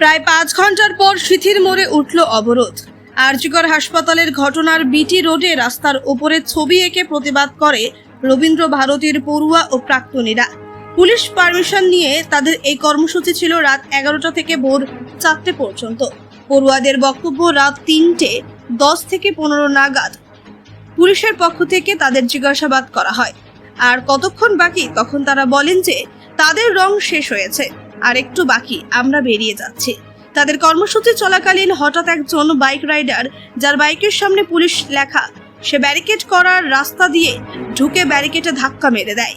প্রায় পাঁচ ঘণ্টার পর শিথির মোড়ে উঠল অবরোধ। আরজিকর হাসপাতালের ঘটনার বিটি রোডে রাস্তার ওপরে ছবি এঁকে প্রতিবাদ করে রবীন্দ্র ভারতীর পড়ুয়া ও প্রাক্তনীরা। পুলিশ পারমিশন নিয়ে তাদের এই কর্মসূচি ছিল রাত এগারোটা থেকে ভোর চারটে পর্যন্ত। পড়ুয়াদের বক্তব্য রাত তিনটে দশ থেকে পনেরো নাগাদ। পুলিশের পক্ষ থেকে তাদের জিজ্ঞাসাবাদ করা হয়। আর কতক্ষণ বাকি তখন তারা বলেন যে তাদের রং শেষ হয়েছে। আর একটু বাকি, আমরা বেরিয়ে যাচ্ছি। তাদের কর্মসূচি চলাকালীন হঠাৎ একজন বাইক রাইডার, যার বাইকের সামনে পুলিশ লেখা, সে ব্যারিকেড করার রাস্তা দিয়ে ঢুকে ব্যারিকেডে ধাক্কা মেরে দেয়।